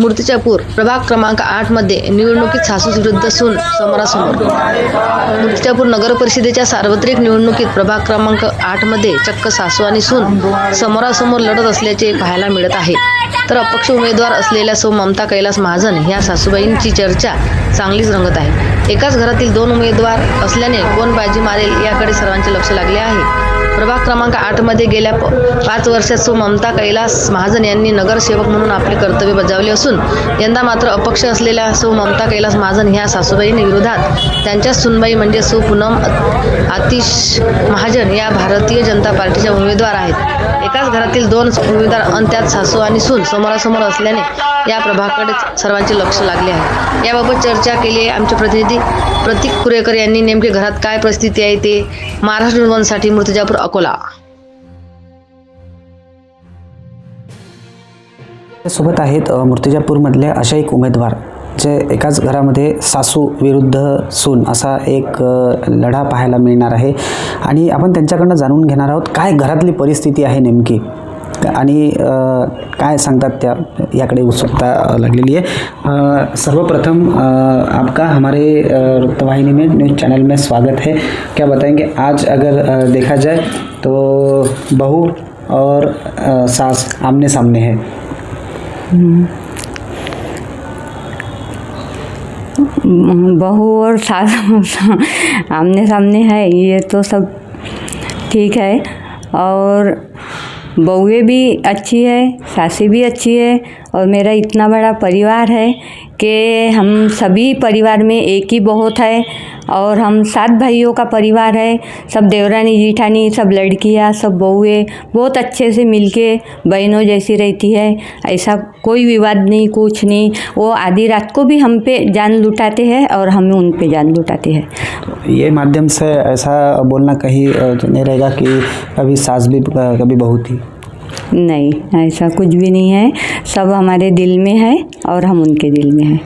मूर्तिजापूर प्रभाग क्रमांक आठमध्ये निवडणुकीत सासूस विरुद्ध सून समोरासमोर. मूर्तिजापूर नगर परिषदेच्या सार्वत्रिक निवडणुकीत प्रभाग क्रमांक आठमध्ये चक्क सासू आणि सून समोरासमोर लढत असल्याचे पाहायला मिळत आहे. तर अपक्ष उमेदवार असलेल्या सौ ममता कैलास महाजन ह्या सासूबाईंची चर्चा चांगलीच रंगत आहे. एकाच घरातील दोन उमेदवार असल्याने कोण बाजी मारेल याकडे सर्वांचे लक्ष लागले आहे. प्रभाग क्रमांक आठमध्ये गेल्या प पाच वर्षात सो ममता कैलास महाजन यांनी नगरसेवक म्हणून आपले कर्तव्य बजावले असून यंदा मात्र अपक्ष असलेल्या सो ममता कैलास महाजन ह्या सासूबाईने विरोधात. त्यांच्या सुनबाई म्हणजे सो पूनम आतिश महाजन या भारतीय जनता पार्टीच्या उमेदवार आहेत. एकाच घरातील दोन उमेदवार अन त्यात सासू आणि सून समोरासमोर असल्याने या प्रभागाकडे सर्वांचे लक्ष लागले आहे. याबाबत चर्चा केली आहे आमचे प्रतिनिधी प्रतीक कुरेकर यांनी नेमके घरात काय परिस्थिती आहे ते महाराष्ट्रसाठी मूर्तिजापूर अकोला. सोबत आहेत अ, अशा एक उमेदवार जे एकाच घरामध्ये सासू विरुद्ध सून असा एक लढा पाहायला मिळणार आहे. आणि आपण त्यांच्याकडनं जाणून घेणार आहोत काय घरातली परिस्थिती आहे नेमकी? आणि त्या, याकडे उत्सुकता लागलेली है सर्वप्रथम आपका हमारे वृत्तवाहिनी में, न्यूज़ चैनल में स्वागत है. क्या बताएँगे, आज अगर देखा जाए तो बहू और सास आमने सामने है। बहू और सास आमने सामने है, ये तो सब ठीक है। और बहुएँ भी अच्छी है सासी भी अच्छी है और मेरा इतना बड़ा परिवार है कि हम सभी परिवार में एक ही बहुत है और हम सात भाइयों का परिवार है। सब देवरानी, जीठानी, सब लड़कियाँ, सब बहुएँ बहुत अच्छे से मिलके बहनों जैसी रहती है। ऐसा कोई विवाद नहीं, कुछ नहीं। वो आधी रात को भी हम पे जान लुटाते हैं और हम उन पे जान लुटाते हैं। ये माध्यम से ऐसा बोलना कहीं नहीं रहेगा कि कभी सास भी कभी बहू थी। नहीं ऐसा कुछ भी नहीं है। सब हमारे दिल में है और हम उनके दिल में हैं।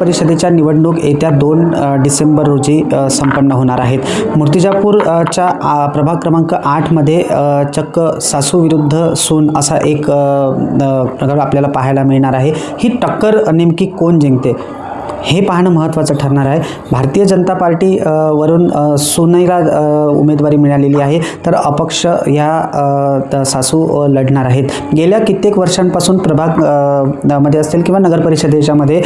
परिषदेच्या निवडणूक येत्या दोन डिसेंबर रोजी संपन्न होणार आहेत. मूर्तिजापूरच्या प्रभाग क्रमांक आठमध्ये चक्क सासू विरुद्ध सून असा एक प्रकार आपल्याला पाहायला मिळणार आहे. ही टक्कर नेमकी कोण जिंकते? हे पाहणं महत्त्वाचं ठरणार आहे. भारतीय जनता पार्टी वरून सोनईला उमेदवारी मिळालेली आहे. तर अपक्ष या सासू लढणार आहेत. गेल्या कित्येक वर्षांपासून प्रभागमध्ये असतील किंवा नगर परिषदेच्यामध्ये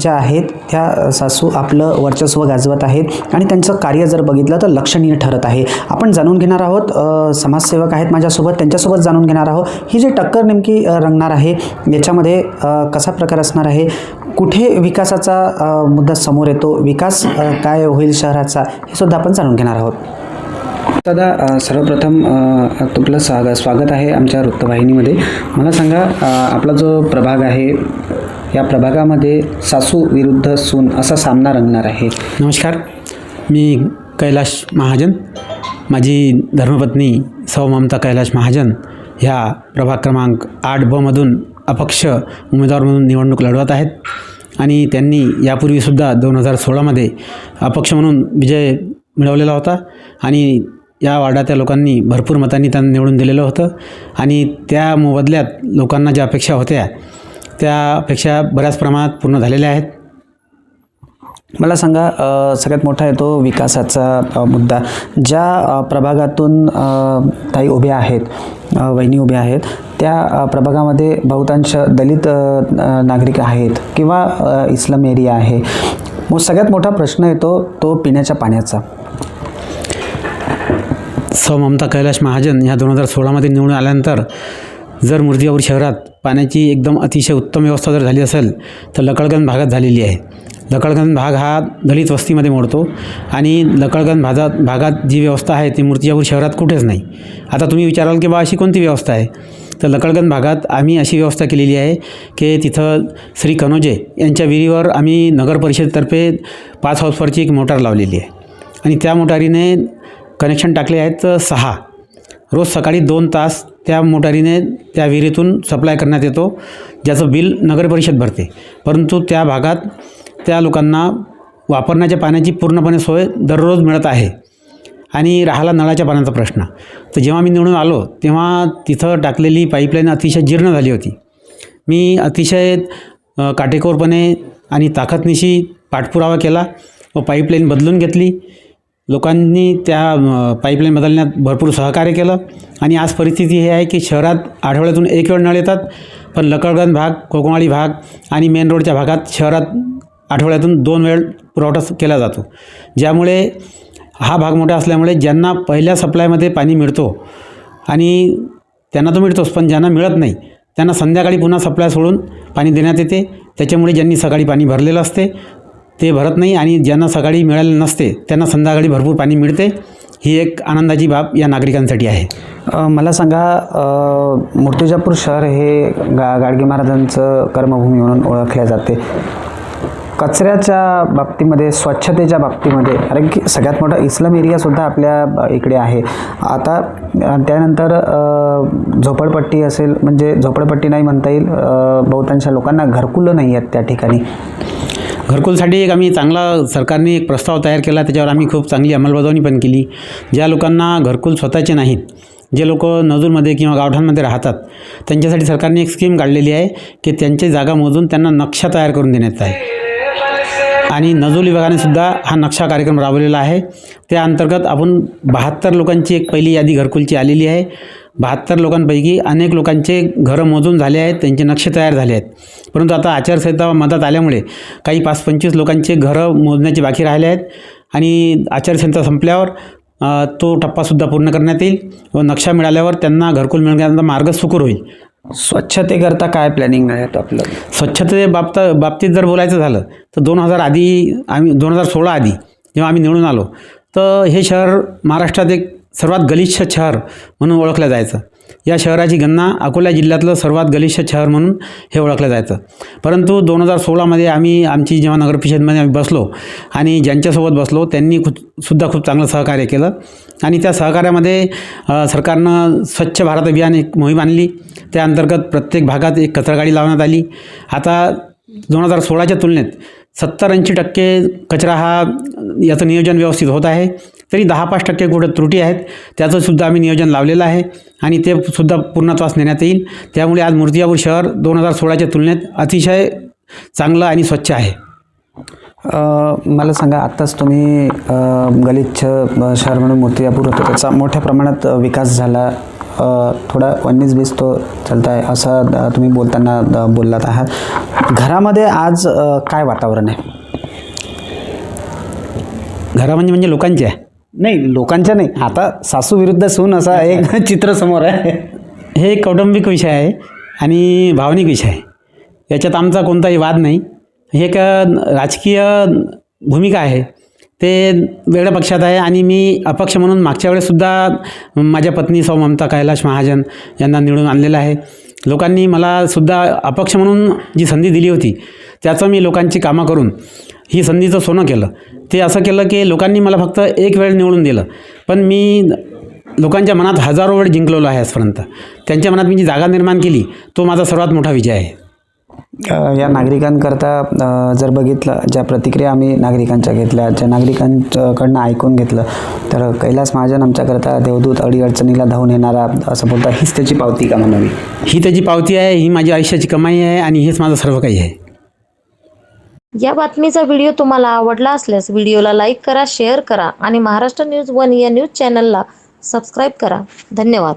ज्या आहेत त्या सासू आपलं वर्चस्व गाजवत आहेत आणि त्यांचं कार्य जर बघितलं तर लक्षणीय ठरत आहे. आपण जाणून घेणार आहोत समाजसेवक आहेत माझ्यासोबत त्यांच्यासोबत जाणून घेणार आहोत. ही जी टक्कर नेमकी रंगणार आहे याच्यामध्ये कसा प्रकार असणार आहे? कुठे विकासाचा मुद्दा समोर येतो? विकास काय होईल शहराचा? हे सुद्धा आपण जाणून घेणार आहोत. दादा सर्वप्रथम अ, स्वागत स्वाग स्वागत आहे आमच्या वृत्तवाहिनीमध्ये. मला सांगा आपला जो प्रभाग आहे या प्रभागामध्ये सासू विरुद्ध सून असा सामना रंगणार आहे. नमस्कार. मी कैलाश महाजन. माझी धर्मपत्नी सौ ममता कैलाश महाजन ह्या प्रभाग क्रमांक आठ बमधून अपक्ष उमेदवार म्हणून निवडणूक लढवत आहेत. आणि त्यांनी यापूर्वीसुद्धा दोन हजार सोळामध्ये अपक्ष म्हणून विजय मिळवलेला होता. आणि या वार्डातल्या लोकांनी भरपूर मतांनी त्यांना निवडून दिलेलं होतं. आणि त्या मोबदल्यात लोकांना ज्या अपेक्षा होत्या त्या अपेक्षा बऱ्याच प्रमाणात पूर्ण झालेल्या आहेत. मला सांगा सगळ्यात मोठा येतो विकासाचा मुद्दा. ज्या प्रभागातून ताई उभ्या आहेत वहिनी उभ्या आहेत त्या प्रभागामध्ये बहुतांश दलित नागरिक आहेत किंवा इस्लाम एरिया आहे. मग सगळ्यात मोठा प्रश्न येतो तो पिण्याच्या पाण्याचा. सौ ममता कैलाश महाजन ह्या दोन हजार सोळामध्ये निवडून आल्यानंतर जर मूर्तिजापूर शहरात पाण्याची एकदम अतिशय उत्तम व्यवस्था जर झाली असेल तर लकळगंज भागात झालेली आहे. लकळगंज भाग हा दलित वस्तीमध्ये मोडतो आणि लकळगंज भागात भागात जी व्यवस्था आहे ती मूर्तिजापूर शहरात कुठेच नाही. आता तुम्ही विचाराल की बा अशी कोणती व्यवस्था आहे? तर लकळगंज भागात आम्ही अशी व्यवस्था केलेली आहे की तिथं श्री कनोजे यांच्या विहिरीवर आम्ही नगर परिषदेतर्फे पाच हाऊसवरची एक मोटार लावलेली आहे. आणि त्या मोटारीने कनेक्शन टाकले आहेत सहा. रोज सकाळी दोन तास त्या मोटारीने त्या विहिरीतून सप्लाय करण्यात येतो ज्याचं बिल नगर परिषद भरते. परंतु त्या भागात त्या लोकांना वापरण्याच्या पाण्याची पूर्णपणे सोय दररोज मिळत आहे. आणि राहिला नळाच्या पाण्याचा प्रश्न. तर जेव्हा मी निवडून आलो तेव्हा तिथं टाकलेली पाईपलाईन अतिशय जीर्ण झाली होती. मी अतिशय काटेकोरपणे आणि ताकदनिशी पाठपुरावा केला व पाईपलाईन बदलून घेतली. लोकांनी त्या पाईपलाईन बदलण्यात भरपूर सहकार्य केलं. आणि आज परिस्थिती ही आहे की शहरात आठवड्यातून एक वेळ नळ येतात पण लकडगंज भाग कोकमाळी भाग आणि मेन रोडच्या भागात शहरात आठवड्यातून दोन वेळ पुरवठा केला जातो. ज्यामुळे हा भाग मोठा असल्यामुळे ज्यांना पहिल्या सप्लायमध्ये पाणी मिळतो आणि त्यांना तो मिळतोच पण ज्यांना मिळत नाही त्यांना संध्याकाळी पुन्हा सप्लाय सोडून पाणी देण्यात येते. त्याच्यामुळे ज्यांनी सकाळी पाणी भरलेलं असते ते भरत नाही आणि ज्यांना सकाळी मिळाले नसते त्यांना संध्याकाळी भरपूर पाणी मिळते. ही एक आनंदाची बाब या नागरिकांसाठी आहे. मला सांगा मूर्तिजापूर शहर हे गा गाडगे महाराजांचं कर्मभूमी म्हणून ओळखले जाते. कचऱ्याच्या बाबतीमध्ये स्वच्छतेच्या बाबतीमध्ये कारण की सगळ्यात मोठा इस्लाम एरियासुद्धा आपल्या इकडे आहे. आता त्यानंतर झोपडपट्टी असेल म्हणजे झोपडपट्टी नाही म्हणता येईल बहुतांश लोकांना घरकुलं नाही आहेत त्या ठिकाणी. घरकुलसाठी एक आम्ही चांगला सरकारने एक प्रस्ताव तयार केला त्याच्यावर आम्ही खूप चांगली अंमलबजावणी पण केली. ज्या लोकांना घरकुल स्वतःचे नाहीत जे लोक नजूरमध्ये किंवा गावठांमध्ये राहतात त्यांच्यासाठी सरकारने एक स्कीम काढलेली आहे की त्यांची जागा मोजून त्यांना नक्षा तयार करून देण्यात आहे आणि नजूल विभागाने सुद्धा हा नक्षा कार्यक्रम राबवलेला आहे. त्या अंतर्गत आपण बहात्तर लोकांची एक पहिली यादी घरकुलची आलेली आहे. बहात्तर लोकांपैकी अनेक लोकांचे घरं मोजून झाले आहेत त्यांचे नक्षे तयार झाले आहेत. परंतु आता आचारसंहिता मदत आल्यामुळे काही पाच पंचवीस लोकांचे घरं मोजण्याचे बाकी राहिले आहेत आणि आचारसंहिता संपल्यावर तो टप्पासुद्धा पूर्ण करण्यात येईल व नक्षा मिळाल्यावर त्यांना घरकुल मिळण्याचा मार्ग सुकर होईल. स्वच्छतेकरता काय प्लॅनिंग आहे आपलं? स्वच्छते बाबत बाबतीत जर बोलायचं झालं तर दोन हजार आधी आम्ही दोन हजार सोळा आधी जेव्हा आम्ही निवडून आलो तर हे शहर महाराष्ट्रात एक सर्वात गलिच्छ शहर म्हणून ओळखलं जायचं. या शहराची गणना अकोला जिल्ह्यातलं सर्वात गलिच्छ शहर म्हणून हे ओळखलं जायचं. परंतु दोन हजार सोळामध्ये आम्ही आमची जेव्हा नगरपरिषदमध्ये आम्ही बसलो आणि ज्यांच्यासोबत बसलो त्यांनी खूप सुद्धा खूप चांगलं सहकार्य केलं. आणि त्या सहकार्यामध्ये सरकारनं स्वच्छ भारत अभियान एक मोहीम आणली. त्या अंतर्गत प्रत्येक भागात एक कचरागाडी लावण्यात आली. आता दोन हजार सोळाच्या तुलनेत सत्तर ऐंशी टक्के कचरा हा याचं नियोजन व्यवस्थित होत आहे. तरी दहा पाच टक्के कुठं त्रुटी आहेत त्याचंसुद्धा आम्ही नियोजन लावलेलं आहे आणि ते सुद्धा पूर्णत्वास नेण्यात येईल. त्यामुळे आज मूर्तिजापूर शहर दोन हजार सोळाच्या तुलनेत अतिशय चांगलं आणि स्वच्छ आहे. मला सांगा आत्ताच तुम्ही गलिच्छ शहर म्हणून मूर्तिजापूर होतं त्याचा मोठ्या प्रमाणात विकास झाला. थोडा वन्नीस बीस तो चालत आहे असं तुम्ही बोलताना बोललात आहात. घरामध्ये आज काय वातावरण आहे? घरा म्हणजे म्हणजे लोकांचे आहे? नाही लोकांच्या नाही. आता सासू विरुद्ध सून असा एक चित्र समोर आहे. हे एक कौटुंबिक विषय आहे आणि भावनिक विषय आहे. याच्यात आमचा कोणताही वाद नाही. हे एक राजकीय भूमिका आहे. ते वेगळ्या पक्षात आहे आणि मी अपक्ष म्हणून मागच्या वेळेससुद्धा माझ्या पत्नी सौ ममता कैलाश महाजन यांना निवडून आणलेलं आहे. लोकांनी मला सुद्धा अपक्ष म्हणून जी संधी दिली होती त्याचं मी लोकांची कामं करून ही संधीचं सोनं केलं. ते असं केलं की लोकांनी मला फक्त एक वेळ निवडून दिलं. पण मी लोकांच्या मनात हजारो वेळ जिंकलेलो आहे आजपर्यंत. त्यांच्या मनात मी जी जागा निर्माण केली तो माझा सर्वात मोठा विजय आहे. या नागरिकांकरता जर बघितलं ज्या प्रतिक्रिया आम्ही नागरिकांच्या घेतल्या ज्या नागरिकांकडनं ऐकून घेतलं तर कैलास महाजन आमच्याकरता देवदूत अडीअडचणीला धावून येणारा असं बोलतात हीच त्याची पावती का म्हणावी ही त्याची पावती आहे ही माझी आयुष्याची कमाई आहे आणि हेच माझं सर्व काही आहे. या बातमीचा व्हिडिओ तुम्हाला आवडला असल्यास व्हिडिओला लाईक करा शेअर करा आणि महाराष्ट्र न्यूज वन या न्यूज चॅनलला सबस्क्राईब करा. धन्यवाद.